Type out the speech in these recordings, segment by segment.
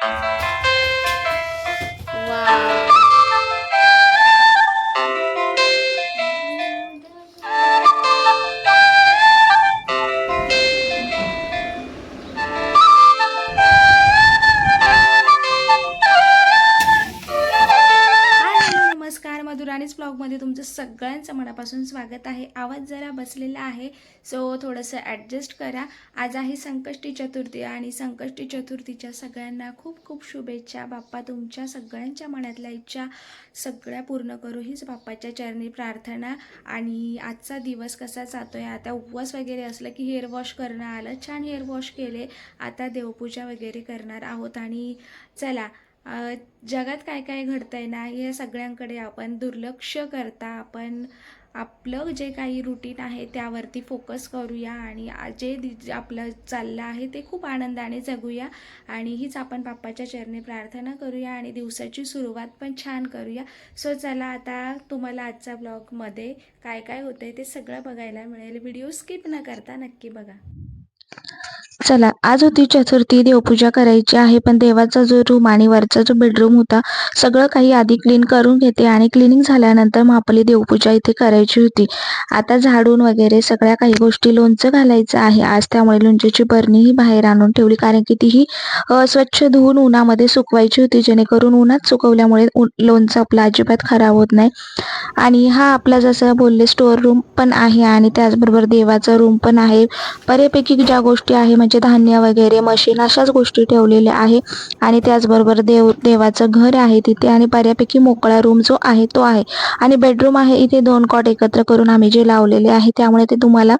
Thank you. सगळ्यांचं मनापासून स्वागत आहे. आवाज जरा बसलेला आहे. सो थोडंसं ॲडजस्ट करा. आज आहे संकष्टी चतुर्थी आणि संकष्टी चतुर्थीच्या सगळ्यांना खूप खूप शुभेच्छा. बाप्पा तुमच्या सगळ्यांच्या मनातल्या इच्छा सगळ्या पूर्ण करू हीच बाप्पाच्या चरणी प्रार्थना. आणि आजचा दिवस कसा जातो आहे आता उपवास वगैरे असलं की हेअर वॉश करणं आलं. छान हेअर वॉश केले. आता देवपूजा वगैरे करणार आहोत. आणि चला जगात काय काय घडतंय ना या सगळ्यांकडे आपण दुर्लक्ष करता आपण आपलं जे काही रुटीन आहे त्यावरती फोकस करूया आणि जे आपलं चाललं आहे ते खूप आनंदाने जगूया आणि हीच आपण बाप्पाच्या चरणी प्रार्थना करूया आणि दिवसाची सुरुवात पण छान करूया. सो चला आता तुम्हाला आजच्या ब्लॉगमध्ये काय काय होतंय ते सगळं बघायला मिळेल. व्हिडिओ स्किप न करता नक्की बघा. चला आज होती चतुर्थी देवपूजा करायची आहे पण देवाचा जो रूम आणि वरचा जो बेडरूम होता सगळं काही आधी क्लीन करून घेते आणि क्लिनिंग झाल्यानंतर मग आपली देवपूजा इथे करायची होती. आता झाडून वगैरे सगळ्या काही गोष्टी लोणचं घालायचं आहे. आज त्यामुळे लोणच्याची बरणीही बाहेर आणून ठेवली कारण की तीही स्वच्छ धुवून उन्हामध्ये सुकवायची होती जेणेकरून उन्हात सुकवल्यामुळे लोणचं आपलं अजिबात खराब होत नाही. आणि हा आपला जसं बोलले स्टोअर रूम पण आहे आणि त्याचबरोबर देवाचा रूम पण आहे. बऱ्यापैकी ज्या गोष्टी आहे म्हणजे म्हणजे धान्य वगैरे मशीन अशाच गोष्टी ठेवलेल्या आहे. आणि त्याचबरोबर देव देवाचं घर आहे तिथे आणि बऱ्यापैकी मोकळा रूम जो आहे तो आहे. आणि बेडरूम आहे इथे दोन कॉट एकत्र करून आम्ही जे लावलेले आहे त्यामुळे ते तुम्हाला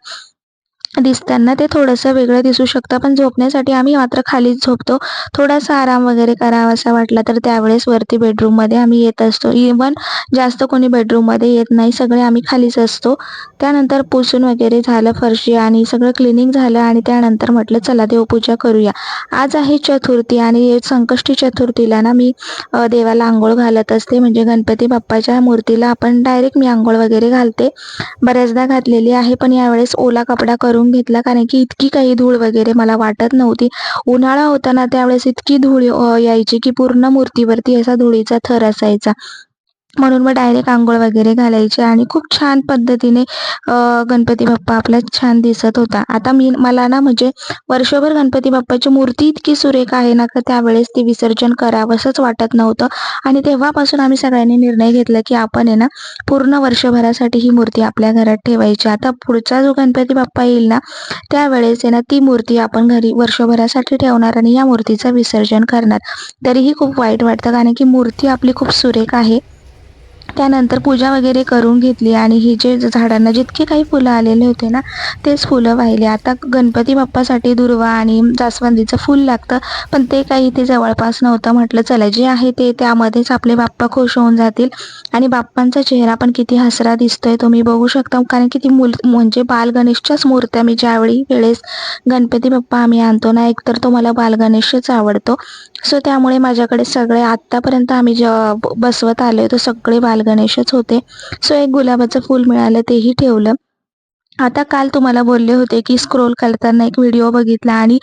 दिसताना ते थोडंसं वेगळं दिसू शकतं. पण झोपण्यासाठी आम्ही मात्र खालीच झोपतो. थोडासा आराम वगैरे करावासा वाटला तर त्यावेळेस वरती बेडरूममध्ये आम्ही येत असतो. इवन जास्त कोणी बेडरूममध्ये येत नाही. सगळे आम्ही खालीच असतो. त्यानंतर पुसून वगैरे झालं फरशी आणि सगळं क्लिनिंग झालं आणि त्यानंतर म्हटलं चला देवपूजा करूया. आज आहे चतुर्थी आणि संकष्टी चतुर्थीला ना मी देवाला आंघोळ घालत असते. म्हणजे गणपती बाप्पाच्या मूर्तीला आपण डायरेक्ट मी आंघोळ वगैरे घालते. बऱ्याचदा घातलेली आहे. पण यावेळेस ओला कपडा करून घेतला. कारण की इतकी काही धूळ वगैरे मला वाटत नव्हती. उन्हाळा होता ना त्यावेळेस इतकी धूळ यायची की पूर्ण मूर्तीवरती असा धुळीचा थर असायचा. म्हणून मग डायरेक्ट आंघोळ वगैरे घालायची आणि खूप छान पद्धतीने गणपती बाप्पा आपला छान दिसत होता. आता मी मला ना म्हणजे वर्षभर गणपती बाप्पाची मूर्ती इतकी सुरेख आहे ना का त्यावेळेस ती विसर्जन करावंसंच वाटत नव्हतं. आणि तेव्हापासून आम्ही सगळ्यांनी निर्णय घेतला की आपण आहे ना पूर्ण वर्षभरासाठी ही मूर्ती आपल्या घरात ठेवायची. आता पुढचा जो गणपती बाप्पा येईल ना त्यावेळेस आहे ना ती मूर्ती आपण घरी वर्षभरासाठी ठेवणार आणि या मूर्तीचं विसर्जन करणार. तरीही खूप वाईट वाटतं कारण की मूर्ती आपली खूप सुरेख आहे. त्यानंतर पूजा वगैरे करून घेतली आणि ही जे झाडांना जितके काही फुलं आलेले होते ना तेच फुलं वाहिले. आता गणपती बाप्पासाठी दुर्वा आणि जास्वंदीचं फूल लागतं पण ते काही इथे जवळपास नव्हतं. म्हटलं चला जे आहे ते त्यामध्येच आपले बाप्पा खुश होऊन जातील. आणि बाप्पांचा चेहरा पण किती हसरा दिसतोय तुम्ही बघू शकता. कारण की ती मूल म्हणजे बाल गणेशच्याच मूर्त्या मी ज्यावेळी वेळेस गणपती बाप्पा आम्ही आणतो ना एकतर तो मला बालगणेशच आवडतो. सो त्यामुळे माझ्याकडे सगळे आत्तापर्यंत आम्ही जे बसवत आले तो सगळे बाल गणेशच होते. सो एक गुलाबाचं फूल मिळालं तेही ठेवलं. आता काल तुम्हाला बोलले होते की स्क्रोल करताना एक व्हिडिओ बघितला आणि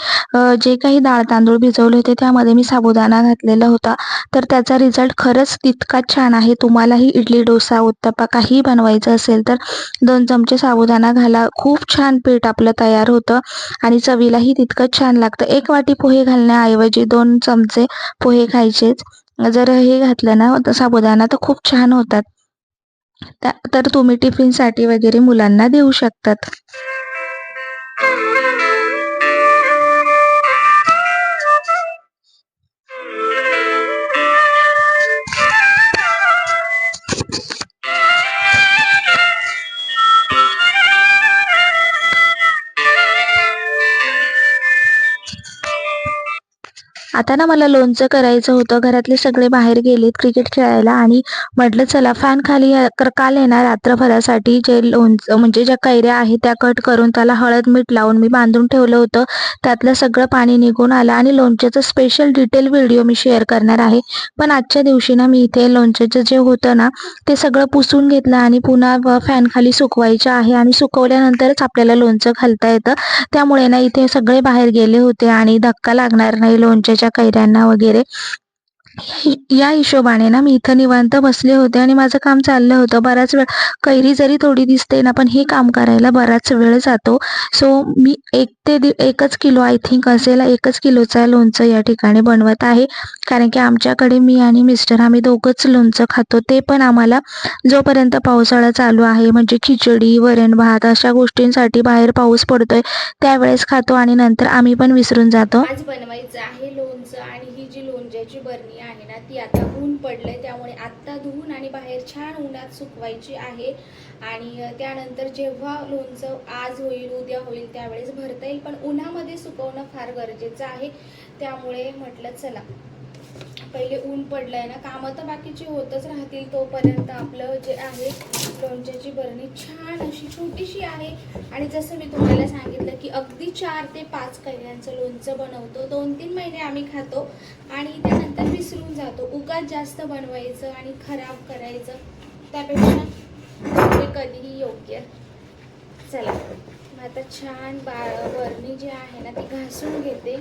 जे काही डाळ तांदूळ भिजवले होते त्यामध्ये मी साबुदाणा घातलेला होता. तर त्याचा रिझल्ट खरंच तितकाच छान आहे. तुम्हालाही इडली डोसा उत्तप्पा काही बनवायचं असेल तर दोन चमचे साबुदाणा घाला. खूप छान पीठ आपलं तयार होतं आणि चवीलाही तितकंच छान लागतं. एक वाटी पोहे घालण्याऐवजी दोन चमचे पोहे खायचेच. जर हे घातलं ना तर साबुदाणा तर खूप छान होतात. तर तुम्ही टिफिनसाठी वगैरे मुलांना देऊ शकतात. आता ना मला लोणचं करायचं होतं. घरातले सगळे बाहेर गेलेत क्रिकेट खेळायला आणि म्हटलं चला फॅन खाली कर- काल आहे ना रात्रभरासाठी जे लोणचं म्हणजे ज्या कैऱ्या आहेत त्या कट करून त्याला हळद मीठ लावून मी बांधून ठेवलं होतं. त्यातलं सगळं पाणी निघून आलं आणि लोणच्याचं स्पेशल डिटेल व्हिडिओ मी शेअर करणार आहे. पण आजच्या दिवशी ना मी इथे लोणच्याचं जे होतं ना ते सगळं पुसून घेतलं आणि पुन्हा फॅन खाली सुकवायचं आहे आणि सुकवल्यानंतरच आपल्याला लोणचं घालता येतं. त्यामुळे ना इथे सगळे बाहेर गेले होते आणि धक्का लागणार नाही लोणच्याच्या कैऱ्यांना वगैरे या हिशोबाने ना मी इथं निवांत बसले होते आणि माझं काम चाललं होतं. बराच वेळ कैरी जरी थोडी दिसते ना पण हे काम करायला बराच वेळ जातो. सो मी एक ते दि एकच किलो आय थिंक असेल एकच किलोचा लोणचं या ठिकाणी बनवत आहे. कारण की आमच्याकडे मी आणि मिस्टर आम्ही दोघंच लोणचं खातो. ते पण आम्हाला जोपर्यंत पावसाळा चालू आहे म्हणजे खिचडी वरण भात अशा गोष्टींसाठी बाहेर पाऊस पडतोय त्यावेळेस खातो आणि नंतर आम्ही पण विसरून जातो. आज बनवायचं आहे लोणचं आणि ही जी लोणच्याची बरणी आहे ना ती आता ऊन पडलं आहे त्यामुळे आत्ता धुवून आणि बाहेर छान उन्हात सुकवायची आहे. आणि त्यानंतर जेव्हा लोणचं आज होईल उद्या होईल त्यावेळेस भरता येईल. पण उन्हामध्ये सुकवणं फार गरजेचं आहे. त्यामुळे म्हटलं चला. पहिले ऊन पडलंय ना कामं तर बाकीची होतच राहतील तोपर्यंत आपलं जे आहे लोणच्याची बरणी छान अशी छोटीशी आहे. आणि जसं मी तुम्हाला सांगितलं की अगदी चार ते पाच कैऱ्यांचं लोणचं बनवतो. दोन तीन महिने आम्ही खातो आणि त्यानंतर विसरून जातो. उगाच जास्त बनवायचं आणि खराब करायचं त्यापेक्षा कधीही योग्य. चला मग आता छान बा बरणी जी आहे ना ती घासून घेते.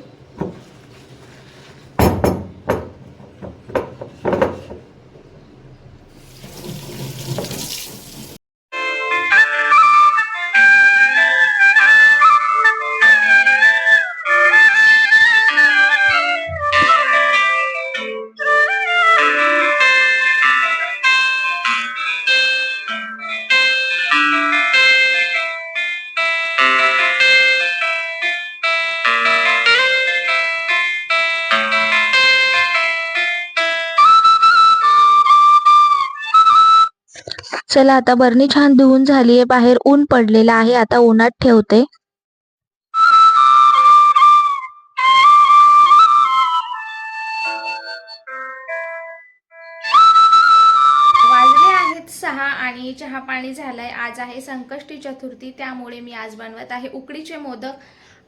चला आता बरणी छान धुवून झाली आहे बाहेर ऊन पडलेलं आहे आता उन्हात ठेवते. वाजले आहेत सहा आणि चहा पाणी झालंय. आज आहे संकष्टी चतुर्थी त्यामुळे मी आज बनवत आहे उकडीचे मोदक.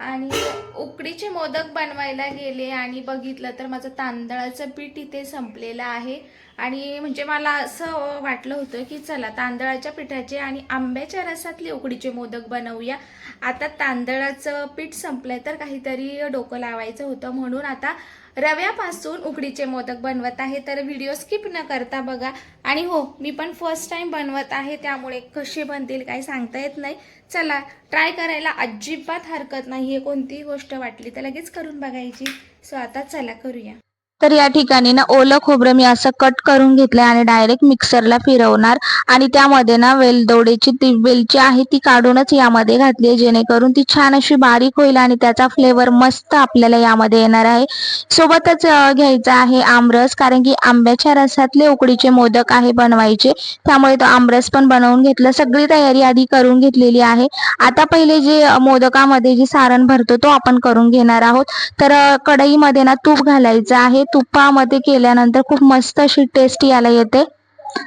आणि उकडीचे मोदक बनवायला गेले आणि बघितलं तर माझं तांदळाचं पीठ इथे संपलेलं आहे. आणि म्हणजे मला असं वाटलं होतं की चला तांदळाच्या पिठाचे आणि आंब्याच्या रसातले उकडीचे मोदक बनवूया. आता तांदळाचं पीठ संपलंय तर काहीतरी डोकं लावायचं होतं म्हणून आता रव्यापासून उकडीचे मोदक बनवत आहे तर व्हिडिओ स्किप न करता बघा. आणि हो मी पण फर्स्ट टाइम बनवत आहे त्यामुळे कसे बनतील काही सांगता येत नाही. चला ट्राय करायला अजिबात हरकत नाही आहे कोणतीही गोष्ट वाटली तर लगेच करून बघायची. सो आता चला करूया. तर या ठिकाणी ना ओलं खोबरं मी असं कट करून घेतलंय आणि डायरेक्ट मिक्सरला फिरवणार. आणि त्यामध्ये ना वेलदोडेची ती वेलची आहे ती काढूनच यामध्ये घातली आहे. जेणेकरून ती छान अशी बारीक होईल आणि त्याचा फ्लेवर मस्त आपल्याला यामध्ये येणार आहे. सोबतच घ्यायचा आहे आमरस कारण की आंब्याच्या रसातले उकडीचे मोदक आहे बनवायचे. त्यामुळे तो आमरस पण बनवून घेतला. सगळी तयारी आधी करून घेतलेली आहे. आता पहिले जे मोदकामध्ये जे सारण भरतो तो आपण करून घेणार आहोत. तर कढईमध्ये ना तूप घालायचं आहे. तुपामध्ये केल्यानंतर खूप मस्त अशी टेस्ट याला येते.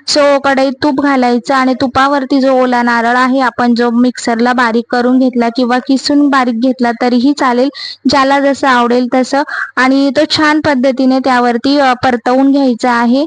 सो कढईत तूप घालायचं आणि तुपावरती जो ओला नारळ आहे आपण जो मिक्सरला बारीक करून घेतला किंवा किसून बारीक घेतला तरीही चालेल. ज्याला जसं आवडेल तसं. आणि तो छान पद्धतीने त्यावरती परतवून घ्यायचा आहे.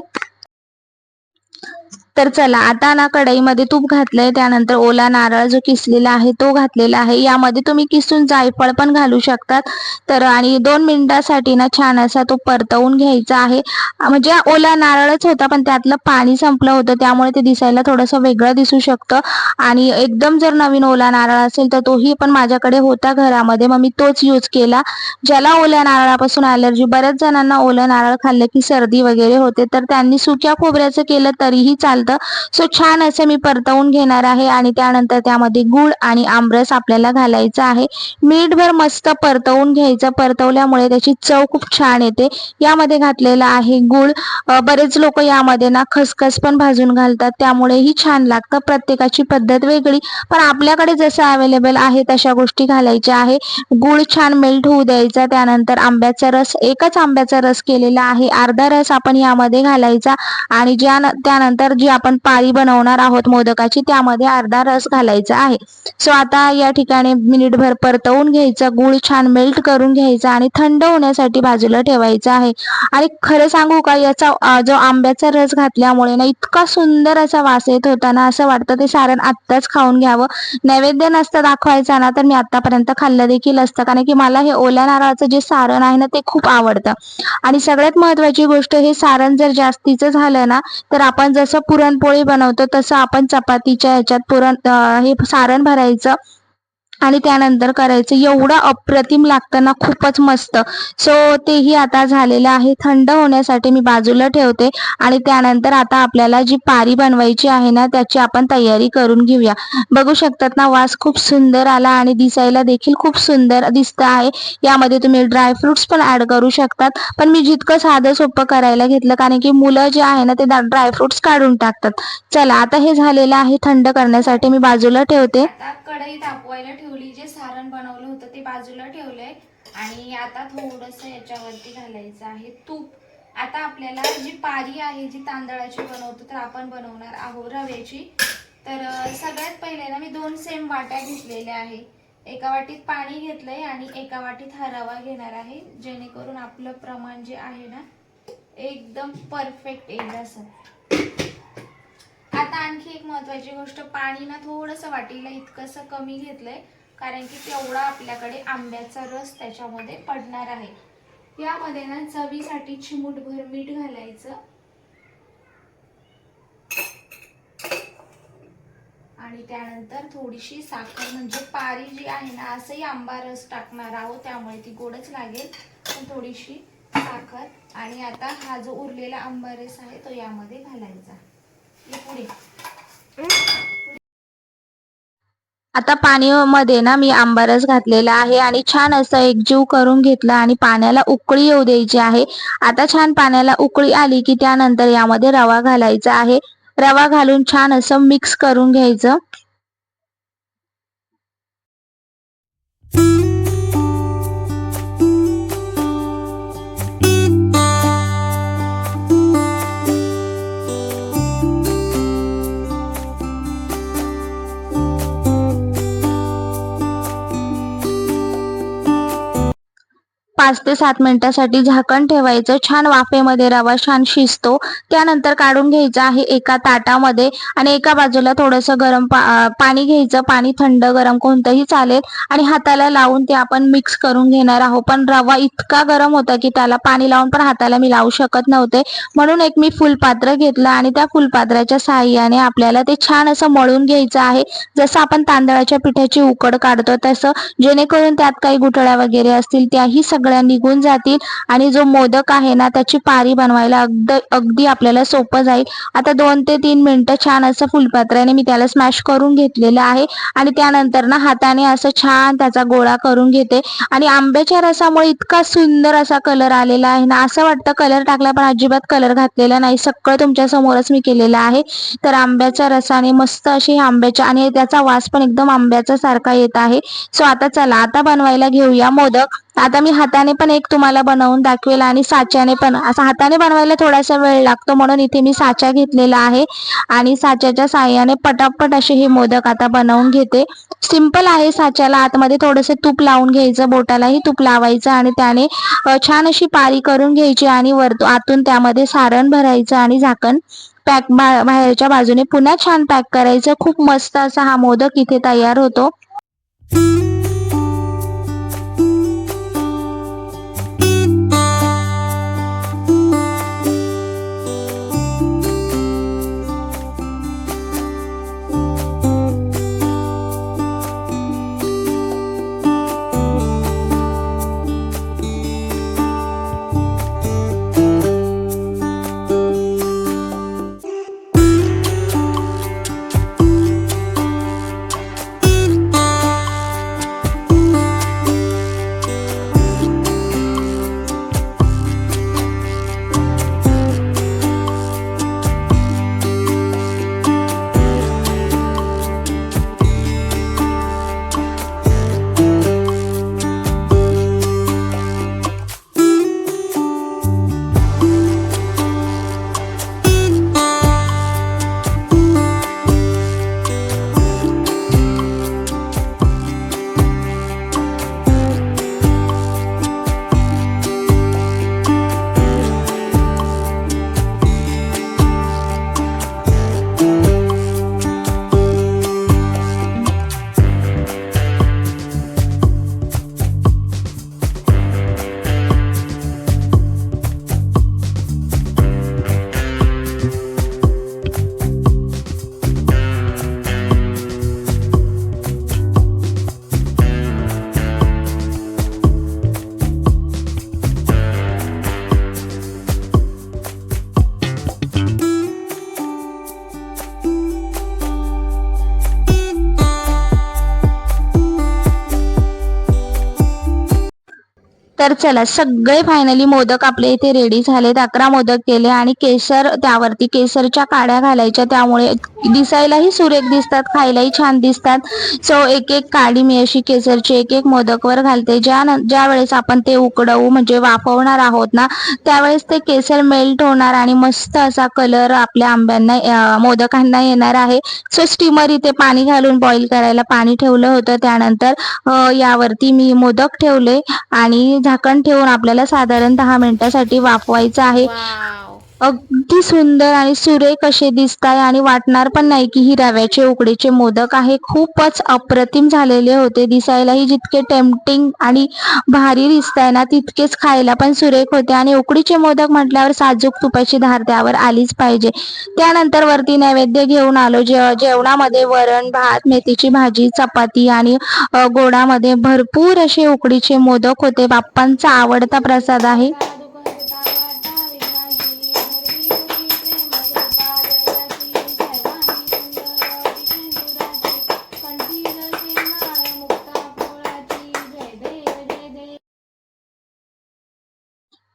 तर चला आता ना कढईमध्ये तूप घातलंय त्यानंतर ओला नारळ जो किसलेला आहे तो घातलेला आहे. यामध्ये तुम्ही किसून जायफळ पण घालू शकतात. तर आणि दोन मिनिटासाठी ना छान असा तो परतवून घ्यायचा आहे. म्हणजे ओला नारळच होता पण त्यातलं पाणी संपलं होतं त्यामुळे ते दिसायला थोडंसं वेगळं दिसू शकतं. आणि एकदम जर नवीन ओला नारळ असेल तर तोही पण माझ्याकडे होता घरामध्ये. मग मी तोच यूज केला. ज्याला ओल्या नारळापासून अलर्जी बऱ्याच जणांना ओलं नारळ खाल्लं की सर्दी वगैरे होते. तर त्यांनी सुक्या खोबऱ्याचं केलं तरीही चालतं. सो छान असं मी परतवून घेणार आहे आणि त्यानंतर त्यामध्ये गुळ आणि आमरस आपल्याला घालायचा आहे. मीठभर मस्त परतवून घ्यायचं. परतवल्यामुळे त्याची चव खूप छान येते. यामध्ये घातलेला आहे गुळ. बरेच लोक यामध्ये ना खसखस पण भाजून घालतात. त्यामुळेही छान लागतं. प्रत्येकाची पद्धत वेगळी. पण आपल्याकडे जसं अवेलेबल आहे तशा गोष्टी घालायच्या आहे. गुळ छान मेल्ट होऊ द्यायचा. त्यानंतर आंब्याचा रस एकच आंब्याचा रस केलेला आहे. अर्धा रस आपण यामध्ये घालायचा आणि ज्या त्यानंतर जे आपण पाळी बनवणार आहोत मोदकाची त्यामध्ये अर्धा रस घालायचा आहे. सो आता या ठिकाणी मिनिटभर परतवून घ्यायचा गुळ छान मेल्ट करून घ्यायचा आणि थंड होण्यासाठी बाजूला ठेवायचा आहे. आणि खरं सांगू का याचा जो आंब्याचा रस घातल्यामुळे ना इतका सुंदर असा वास येत होता ना असं वाटतं ते सारण आत्ताच खाऊन घ्यावं. नैवेद्य नसतं दाखवायचा ना तर मी आतापर्यंत खाल्लं देखील असतं. कारण की मला हे ओल्या नारळाचं जे सारण आहे ना ते खूप आवडतं. आणि सगळ्यात महत्वाची गोष्ट हे सारण जर जास्तीचं झालं ना तर आपण जसं पुरणपोळी बनवतो तसं आपण चपातीच्या ह्याच्यात पुरण हे सारण भरायचं. आणि त्यानंतर करायचं एवढं अप्रतिम लागतं ना खूपच मस्त. सो तेही आता झालेलं आहे. थंड होण्यासाठी मी बाजूला ठेवते आणि त्यानंतर आता आपल्याला जी पारी बनवायची आहे ना त्याची आपण तयारी करून घेऊया. बघू शकतात ना वास खूप सुंदर आला आणि दिसायला देखील खूप सुंदर दिसत आहे. यामध्ये तुम्ही ड्रायफ्रुट्स पण ऍड करू शकतात. पण मी जितकं साधं सोपं करायला घेतलं कारण की मुलं जे आहे ना ते ड्रायफ्रुट्स काढून टाकतात. चला आता हे झालेलं आहे थंड करण्यासाठी मी बाजूला ठेवते. कढई तापवायला ठेवली जे सारण बनवलं होतं ते बाजूला ठेवलंय. आणि आता थोडस याच्यावरती घालायचं आहे तूप. आता आपल्याला जी पारी आहे जी तांदळाची बनवतो तर आपण बनवणार आहोत रव्याची. तर सगळ्यात पहिले ना मी दोन सेम वाट्या घेतलेल्या आहे. एका वाटीत पाणी घेतलंय आणि एका वाटीत हा रवा घेणार आहे. जेणेकरून आपलं प्रमाण जे आहे ना एकदम परफेक्ट येईल असं. आता आणखी एक महत्वाची गोष्ट पाणी ना थोडंसं वाटीला इतकंसं कमी घेतलंय. कारण की तेवढा आपल्याकडे आंब्याचा रस त्याच्यामध्ये पडणार आहे. यामध्ये ना चवीसाठी चिमूटभर मीठ घालायचं. आणि त्यानंतर थोडीशी साखर म्हणजे पारी जी आहे ना असंही आंबा रस टाकणार आहोत त्यामुळे ती गोडच लागेल. पण थोडीशी साखर. आणि आता हा जो उरलेला आंबा रस आहे तो यामध्ये घालायचा. पुढे. आता पाणीमध्ये ना मी आंबारस घातलेला आहे आणि छान असं एकजीव करून घेतला आणि पाण्याला उकळी येऊ द्यायची आहे. आता छान पाण्याला उकळी आली की त्यानंतर यामध्ये रवा घालायचा आहे. रवा घालून छान असं मिक्स करून घ्यायचं. पाच ते सात मिनिटासाठी झाकण ठेवायचं. छान वाफेमध्ये रवा छान शिजतो. त्यानंतर काढून घ्यायचा आहे एका ताटामध्ये आणि एका बाजूला थोडंसं गरम पा पाणी घ्यायचं. पाणी थंड गरम कोणतंही चालेल. आणि हाताला लावून ते आपण मिक्स करून घेणार आहोत. पण रवा इतका गरम होता की त्याला पाणी लावून पण हाताला मी लावू शकत नव्हते. म्हणून एक मी फुलपात्र घेतलं आणि त्या फुलपात्राच्या साहाय्याने आपल्याला ते छान असं मळून घ्यायचं आहे. जसं आपण तांदळाच्या पिठाची उकड काढतो तसं. जेणेकरून त्यात काही गुठळ्या वगैरे असतील त्याही सगळ्या निघून जातील आणि जो मोदक आहे ना त्याची पारी बनवायला अगदी अगदी आपल्याला सोपं जाईल. आता दोन ते तीन मिनटं छान असं फुलपात्राने मी त्याला स्मॅश करून घेतलेलं आहे. आणि त्यानंतर ना हाताने असं छान त्याचा गोळा करून घेते. आणि आंब्याच्या रसामुळे इतका सुंदर असा कलर आलेला आहे ना असं वाटतं कलर टाकला पण अजिबात कलर घातलेला नाही. सगळं तुमच्या समोरच मी केलेलं आहे. तर आंब्याच्या रसाने मस्त अशी आंब्याच्या आणि त्याचा वास पण एकदम आंब्याचा सारखा येत आहे. सो आता चला आता बनवायला घेऊया मोदक. आता मी हाताने पण एक तुम्हाला बनवून दाखवेल आणि साच्याने पण. असं हाताने बनवायला थोडासा वेळ लागतो म्हणून इथे मी साचा घेतलेला आहे. आणि साच्याच्या साह्याने पटापट असे हे मोदक आता बनवून घेते. सिंपल आहे साच्याला. आतमध्ये थोडंसं तूप लावून घ्यायचं बोटालाही तूप लावायचं आणि त्याने छान अशी पारी करून घ्यायची आणि वरतो आतून त्यामध्ये सारण भरायचं आणि झाकण पॅक बाहेरच्या बाजूने पुन्हा छान पॅक करायचं. खूप मस्त असा हा मोदक इथे तयार होतो. तर चला सगळे फायनली मोदक आपले इथे रेडी झालेत. अकरा मोदक केले आणि केसर त्यावरती केसरच्या काड्या घालायच्या. त्यामुळे दिसायलाही सुरेख दिसतात खायलाही छान दिसतात. सो एक एक काडी मी अशी केसरची एक एक मोदकवर घालते. ज्या ज्या वेळेस आपण ते उकडवू म्हणजे वाफवणार आहोत ना त्यावेळेस ते केसर मेल्ट होणार आणि मस्त असा कलर आपल्या आंब्यांना मोदकांना येणार आहे. सो स्टीमर इथे पाणी घालून बॉईल करायला पाणी ठेवलं होतं. त्यानंतर यावरती मी मोदक ठेवले आणि झाकण ठेवून आपल्याला साधारण दहा मिनिटासाठी वाफवायचं आहे. अगदी सुंदर आणि सुरेख असे दिसताय आणि वाटणार पण नाही की ही रव्याचे उकडीचे मोदक आहे. खूपच अप्रतिम झालेले होते दिसायलाही जितके टेम्पटिंग आणि भारी दिसताय ना तितकेच खायला पण सुरेख होते. आणि उकडीचे मोदक म्हटल्यावर साजूक तुपाची धार त्यावर आलीच पाहिजे. त्यानंतर वरती नैवेद्य घेऊन आलो. जे जेवणामध्ये वरण भात मेथीची भाजी चपाती आणि गोडामध्ये भरपूर असे उकडीचे मोदक होते. बाप्पांचा आवडता प्रसाद आहे.